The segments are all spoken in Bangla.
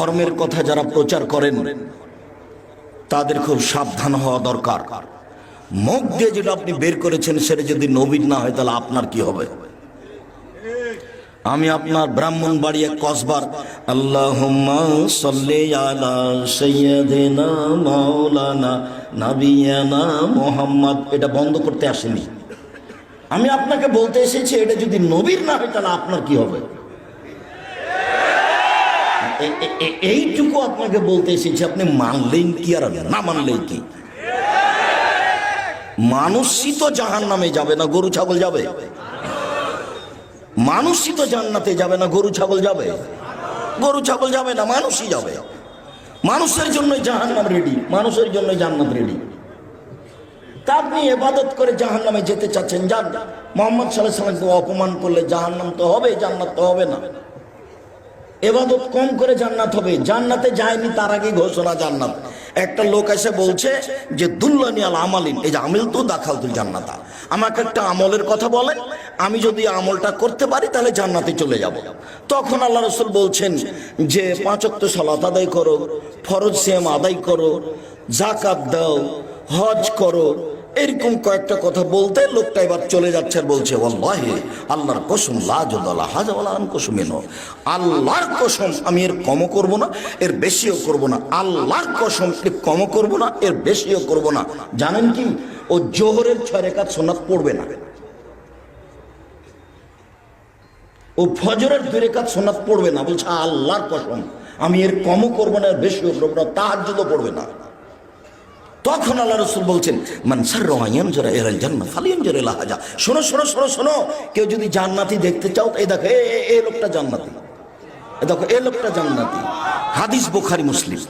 ধর্মের কথা যারা প্রচার করেন, তাদের খুব সাবধান হওয়া দরকার। মুখ দিয়ে যেটা আপনি বের করেছেন, সেটা যদি নবীন না হয়, তাহলে আপনার কি হবে? আমি আপনার ব্রাহ্মণ বাড়ি এক কসবার আল্লাহ নাবিয়ানা এটা বন্ধ করতে আসেনি। আমি আপনাকে বলতে এসেছি, এটা যদি নবীর না হয়, তাহলে আপনার কি হবে? এইটুকু আপনাকে বলতে এসেছি, আপনি মানলেন কি আর না মানলেন কি? মানুষই তো জাহান নামে যাবে না, গরু, ছাগল যাবে। মানুষই তো জান্নাতে যাবে না, গরু, ছাগল যাবে। গরু, ছাগল যাবে না, মানুষই যাবে। মানুষের জন্য জাহান নাম রেডি মানুষের জন্য জান্নাত রেডি তা আপনি এবাদত করে জাহান নামে যেতে চাচ্ছেন, যান। মোহাম্মদ সাল্লাহ সাল্লামকে অপমান করলে জাহান নাম তো হবে, জান্নাত তো হবে না। এবাদত কম করে জান্নাত হবে। জান্নাতে যায়নি, তার আগে ঘোষণা জান্নাত। একটা লোক এসে বলছে যে, দুল্লানি আল আমালিন। এই যে আমিল তো দাখাল তুল জান্নাতা। আমাকে একটা আমলের কথা বলেন, আমি যদি আমলটা করতে পারি, তাহলে জান্নাতে চলে যাব। তখন আল্লাহ রসুল বলছেন যে পাঁচক্ত সালাত আদায় করো, ফরজ সেম আদায় করো জাকাত দাও, হজ করো এরকম কয়েকটা কথা বলতে লোকটা এবার চলে যাচ্ছে আর বলছে, ওয়াল্লাহি, আল্লাহর কসম লাজদাল্লাহ হাজাওয়ালা আন কসমিনো আল্লাহর কসম আমি এর কমও করব না, এর বেশিও করব না। আল্লাহর কসম এর কমও করব না, এর বেশিও করব না। জানেন কি? ও জোহরের ছয় রেখাত সোনাত পড়বে না। ও ফজরের দুই রেখাত সোনাত পড়বে না। বলছে, আল্লাহর কসম, আমি এর কমও করব না, এর বেশিও করব না তাহার পড়বে না। তখন আল্লাহ রসুল বলছেন মানসার রহাইয়ান জোরা জান্নাত ফালিয়ান জোরে লাহাজা শোনো শোনো শোনো শোনো, কেউ যদি জান্নাতি দেখতে চাও, এই দেখো, এ লোকটা জান্নাতি। এ দেখো, এ লোকটা জান্নাতি। হাদিস বুখারি, মুসলিম।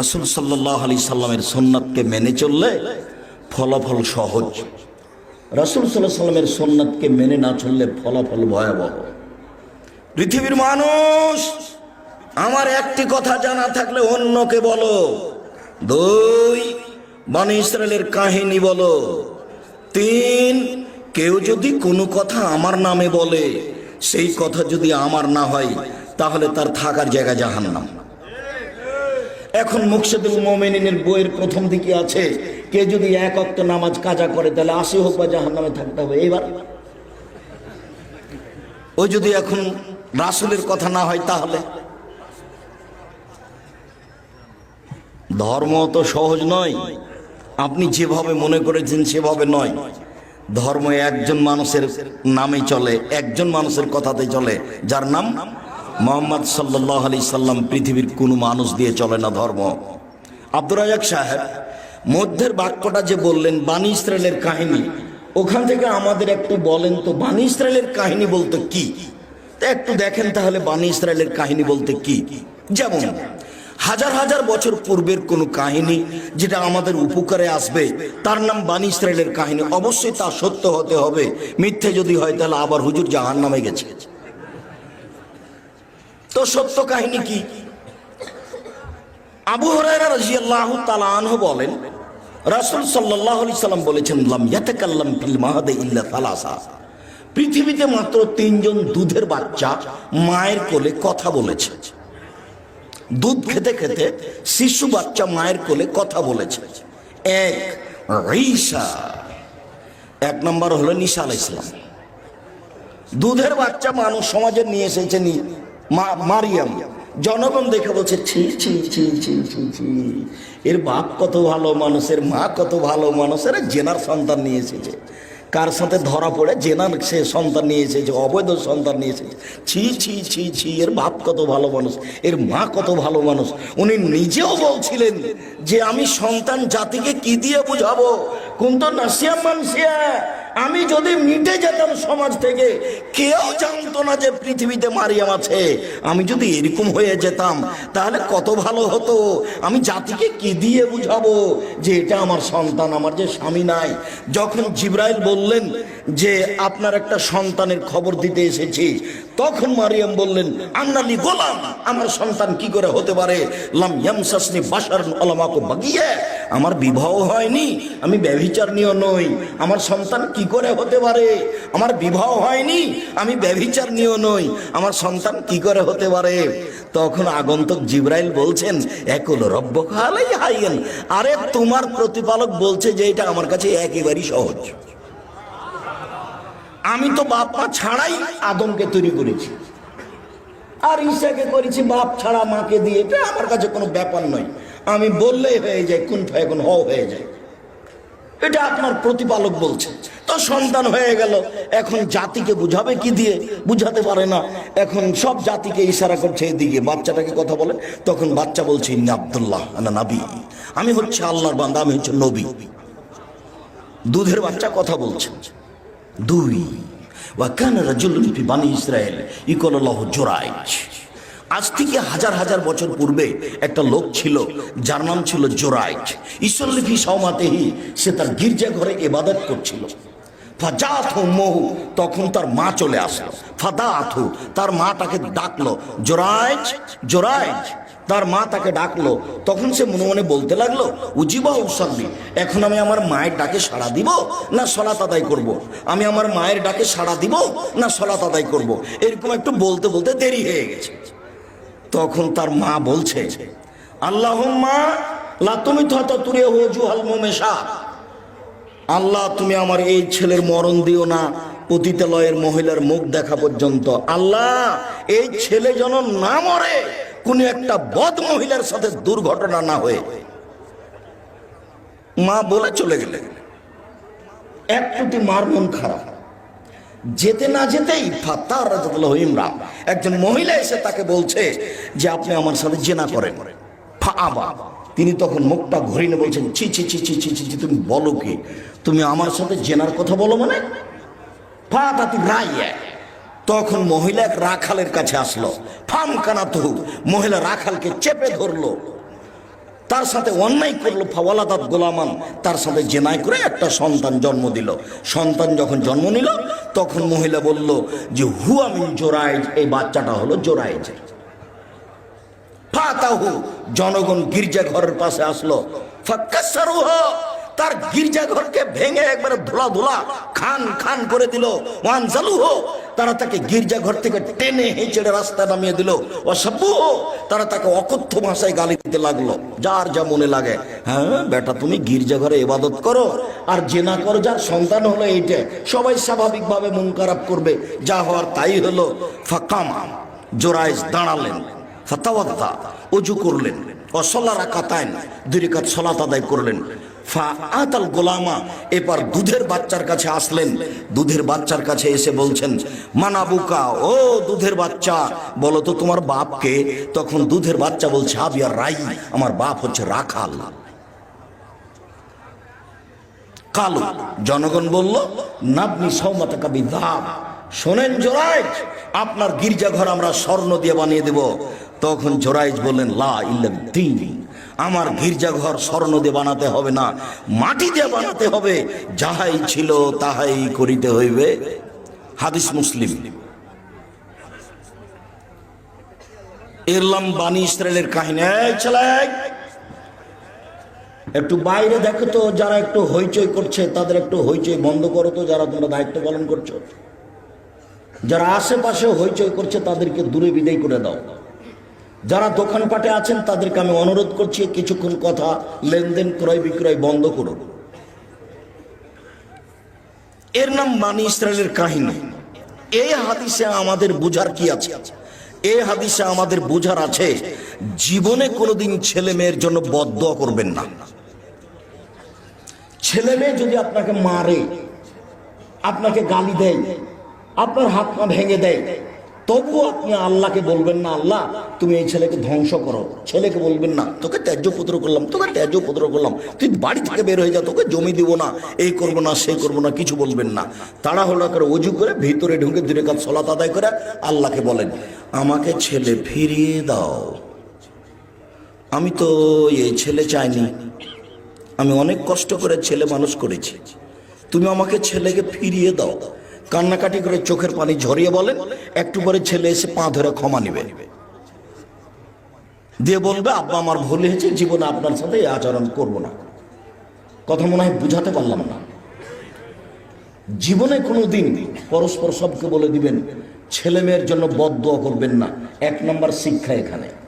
রসুল সাল্লাহ আলি সাল্লামের সোননাথকে মেনে চললে ফলাফল সহজ। রসুল সাল্লাহ সাল্লামের সোননাথকে মেনে না চললে ফলাফল ভয়াবহ। পৃথিবীর মানুষ আমার একটি কথা জানা থাকলে অন্যকে বলো। দুই, বন ইসরায়েলের কাহিনী বলো। তিন, কেউ যদি কোনো কথা আমার নামে বলে, সেই কথা যদি আমার না হয়, তাহলে তার থাকার জায়গা জাহান্নাম। এখন মুকসেদুল মোমেনিনের বইয়ের প্রথম দিকে আছে, কে যদি এক অক্ত নামাজ কাজা করে, তাহলে আশি হোক বা জাহান্নামে থাকতে হবে। এইবার। ওই যদি এখন রাসুলের কথা না হয়, তাহলে? ধর্ম তো সহজ নয়। আপনি যেভাবে মনে করেছেন সেভাবে নয়। ধর্ম একজন মানুষের নামে চলে, একজন মানুষের কথাতে চলে। যার নাম মোহাম্মদ সাল্লাহ আলি সাল্লাম। পৃথিবীর কোনো মানুষ দিয়ে চলে না ধর্ম। আব্দুর রাজাক সাহেব মধ্যের বাক্যটা যে বললেন বানী ইসরায়েলের কাহিনী, ওখান থেকে আমাদের একটু বলেন তো বানী ইসরায়েলের কাহিনী বলতে কি? একটু দেখেন তাহলে বানী ইসরায়েলের কাহিনী বলতে কি? যেমন হাজার হাজার বছর পূর্বের কোন কাহিনী যেটা আমাদের উপকারে আসবে, তার নাম বানী ইসরায়েলের কাহিনী। অবশ্যই তা সত্য হতে হবে, মিথ্যে যদি হয় তাহলে আবার হুজুর জাহান নামে গেছে। তো সত্য কাহিনী কি? আবু হরাইরা রাজিয়াল্লাহু তাআলা আনহু বলেন, রাসূল আলাইহি সাল্লাম বলেছেন, লাম ইয়াতাকাল্লাম ফিল ইল্লা পৃথিবীতে মাত্র তিনজন দুধের বাচ্চা মায়ের কোলে কথা বলেছে। দুধ খেতে খেতে শিশু বাচ্চা মায়ের কোলে কথা বলেছে। এক এক নম্বর হলো নিশা আলাইহিস সালাম। দুধের বাচ্চা মানুষ সমাজে নিয়ে এসেছে মারিয়াম। জনগণ দেখে বলছে, ছি ছি ছি ছি ছি ছি। এর বাপ কত ভালো মানুষের মা কত ভালো মানুষের জেনার সন্তান নিয়ে এসেছে। কার সাথে ধরা পড়ে? জেনার সে সন্তান নিয়ে এসেছে অবৈধ সন্তান নিয়ে এসেছে ছি ছি ছি ছি, এর বাপ কত ভালো মানুষ, এর মা কত ভালো মানুষ। উনি নিজেও বলছিলেন যে আমি সন্তান জাতিকে কি দিয়ে বুঝাবো? কোন তো নাসিয়া মানসিয়া আমি যদি মিটে যেতাম সমাজ থেকে, কেউ জানতো না যে পৃথিবীতে মারিয়াম আছে। আমি যদি এরকম হয়ে যেতাম, তাহলে কত ভালো হতো। আমি জাতিকে কি দিয়ে বুঝাবো যে এটা আমার সন্তান, আমার যে স্বামী নাই? যখন জিব্রাইল বললেন যে, আপনার একটা সন্তানের খবর দিতে এসেছি। তখন মারিয়াম বললেন আন্নালি গোলাম, আমার সন্তান কি করে হতে পারে? লাম আলামাকু বাগিয়ে। আমার বিবাহ হয়নি, আমি ব্যভিচার নিয়ে নই। আমার সন্তান কি করে হতে পারে? আমার বিবাহ হয়নি, আমি ব্যভিচার নিয়ে নই। আমার সন্তান কি করে হতে পারে? তখন আগন্তক জিব্রাইল বলছেন, একল রব্য খালাই হাইয়েন আরে, তোমার প্রতিপালক বলছে যে এটা আমার কাছে একেবারেই সহজ। আমি তো বাপ মা ছাড়াই আদমকে তৈরি করেছি। আর ঈশাকে করেছি বাপ ছাড়া মাকে দিয়ে, এটা আমার কাছে কোনো ব্যাপার নয়। আমি বললেই হয়ে যায় কোন এখন হ হয়ে যায়। এটা আপনার প্রতিপালক বলছে। তো সন্তান হয়ে গেল, এখন জাতিকে বুঝাবে কি দিয়ে? বুঝাতে পারে না। এখন সব জাতিকে ইশারা করছে এদিকে। বাচ্চাটাকে কথা বলে তখন বাচ্চা বলছে, ইন্নি আব্দুল্লাহ নাবি। আমি হচ্ছে আল্লাহর বান্দা, আমি হচ্ছে নবী। দুধের বাচ্চা কথা বলছে। দুই ওয়াকান রাজুলুন ফি বানি ইসরায়েল ইকলাল্লাহু জোরাইজ আজ থেকে হাজার হাজার বছর পূর্বে একটা লোক ছিল, যার নাম ছিল জোরাইজ ঈশ্বরলিফি সমাতেহি সে তার গির্জা ঘরে এবাদত করছিল। মহু, তখন তার মা চলে আসলো। ফাদাথু তার মা তাকে ডাকলো জোরাইজ জোরাইজ তার মা তাকে ডাকলো, তখন সে মনে মনে বলতে লাগল, উজিবা উসাল্লি, এখন আমি আমার মায়ের ডাকে সাড়া দিব না সলাত আদায় করব। আমি আমার মায়ের ডাকে সাড়া দিব না সলাত আদায় করব। এরকম একটু বলতে বলতে দেরি হয়ে গেছে। তখন তার মা বলছে আল্লাহ মা তুরে হজু আল্লাহ, তুমি আমার এই ছেলের মরণ দিও না পতিতালয়ের মহিলার মুখ দেখা পর্যন্ত। আল্লাহ, এই ছেলে যেন না মরে, কোন একটা বদ মহিলার সাথে দুর্ঘটনা না হয়ে। মা বলে চলে গেলে একটুটি মার মন খারাপ। যেতে না যেতেই ফাত্তার ইমরান, একজন মহিলা এসে তাকে বলছে যে আপনি আমার সাথে জেনা করেন। ফা তিনি তখন মুখটা ঘুরিয়ে বলছেন, ছি ছি ছি ছি ছি ছি তুমি বলো কি? তুমি আমার সাথে জেনার কথা বলো মানে? ফা তাতি রাইয়া, তখন মহিলা এক রাখালের কাছে আসলো। ফাম কানাতু মহিলা রাখালকে চেপে ধরলো। তার সাথে অন্যায় করল ফাওয়ালাদাত গোলামান। তার সাথে জেনাই করে একটা সন্তান জন্ম দিল। সন্তান যখন জন্ম নিল, তখন মহিলা বলল যে, হুয়া মিন জোরাইজ এই বাচ্চাটা হলো জোরাইজের ফাতাহু, জনগণ গির্জা ঘরের পাশে আসলো। ফাক্কাসারুহ, তার গির্জা ঘরকে ভেঙে একবারে ধুলা ধুলা খান খান করে দিল। ওয়ান জালুহ তারা তাকে গির্জা ঘর থেকে টেনে হেঁচড়ে রাস্তা নামিয়ে দিল। অসভ্য। তারা তাকে অকথ্য ভাষায় গালি দিতে লাগল। যার যা মনে লাগে হ্যাঁ বেটা, তুমি গির্জা ঘরে ইবাদত করো। আর জেনা করো, যার সন্তান হলো এইটা। সবাই স্বাভাবিকভাবে মন খারাপ করবে। যা হওয়ার তাই হলো। ফাকামা, জোরাইজ দাঁড়ালেন। ফাতাওয়াদ্দা অজু করলেন। অসলা রাকাতাইন দুই রেখাত সলাত আদায় করলেন। ফা আতাল গোলামা, এবার দুধের বাচ্চার কাছে আসলেন। দুধের বাচ্চার কাছে এসে বলছেন, মানাবুকা, ও দুধের বাচ্চা, বলো তো তোমার বাপকে? তখন দুধের বাচ্চা বলছে আবিয়া রাই, আমার বাপ হচ্ছে রাখাল। কালো, জনগণ বলল, নাবনি সৌমাতা কাবি ধাম শোনেন জোরাইজ, আপনার গির্জাঘর আমরা স্বর্ণ দিয়ে বানিয়ে দেব। তখন জোরাইজ বললেন, লা ইল্লাম তিন আমার গির্জাঘর স্বর্ণ দিয়ে বানাতে হবে না মাটি দিয়ে বানাতে হবে। যাহাই ছিল তাহাই করিতে হইবে। হাদিস মুসলিম। এরলাম বানি ইসরায়েলের কাহিনী। একটু বাইরে দেখো তো, যারা একটু হইচই করছে, তাদের একটু হইচই বন্ধ করো তো, যারা তোমরা দায়িত্ব পালন করছ। যারা আশেপাশে হইচই করছে, তাদেরকে দূরে বিদায় করে দাও। যারা দোকানপাটে আছেন, তাদেরকে আমি অনুরোধ করছি, কিছুক্ষণ কথা লেনদেন ক্রয় বিক্রয় বন্ধ করুন। এর নাম বানি ইসরায়েলের কাহিনী। এই হাদিসে আমাদের বুঝার কি আছে? এই হাদিসে আমাদের বুঝার আছে, জীবনে কোনোদিন ছেলে মেয়ের জন্য বদ্ধ করবেন না। ছেলে মেয়ে যদি আপনাকে মারে, আপনাকে গালি দেয়, আপনার হাত পা ভেঙে দেয় তবুও আপনি আল্লাহকে বলবেন না, আল্লাহ, তুমি এই ছেলেকে ধ্বংস করো। ছেলেকে বলবেন না, তোকে ত্যায্য পুত্র করলাম, তোকে ত্যায্য পুত্র করলাম। তুই বাড়ি থেকে বের হয়ে যা, তোকে জমি দিব না, এই করব না সেই করব না, কিছু বলবেন না। তাড়াহুড়া করে অজু করে ভিতরে ঢুকে দূরে কাজ সলাত আদায় করে আল্লাহকে বলেন, আমাকে ছেলে ফিরিয়ে দাও। আমি তো এই ছেলে চাইনি। আমি অনেক কষ্ট করে ছেলে মানুষ করেছি। তুমি আমাকে ছেলেকে ফিরিয়ে দাও দাও। কান্নাকাটি করে চোখের পানি ঝরিয়ে বলেন একটু পরে ছেলে এসে পা ধরে ক্ষমা নিবে। দিয়ে বলবে, আব্বা, আমার ভুল হয়েছে, জীবনে আপনার সাথে এই আচরণ করব না। কথা মনে হয় বুঝাতে পারলাম না। জীবনে কোনো দিন পরস্পর সবকে বলে দিবেন ছেলে মেয়ের জন্য বদ করবেন না। এক নম্বর শিক্ষা এখানে।